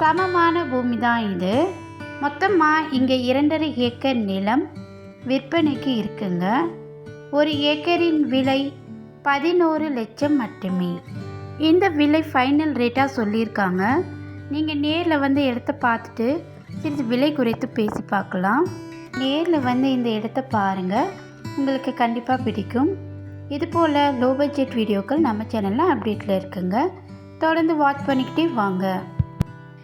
சமமான பூமி தான் இது. மொத்தமாக இங்கே இரண்டரை ஏக்கர் நிலம் விற்பனைக்கு இருக்குங்க. ஒரு ஏக்கரின் விலை பதினோரு லட்சம் மட்டுமே. இந்த விலை ஃபைனல் ரேட்டாக சொல்லியிருக்காங்க. நீங்கள் நேரில் வந்து இடத்த பார்த்துட்டு சிறிது விலை குறைத்து பேசி பார்க்கலாம். நேரில் வந்து இந்த இடத்த பாருங்கள் உங்களுக்கு கண்டிப்பாக பிடிக்கும். இது போல் லோ பட்ஜெட் வீடியோக்கள் நம்ம சேனலில் அப்டேட்டில் இருக்குங்க. தொடர்ந்து வாட்ச் பண்ணிக்கிட்டே வாங்க.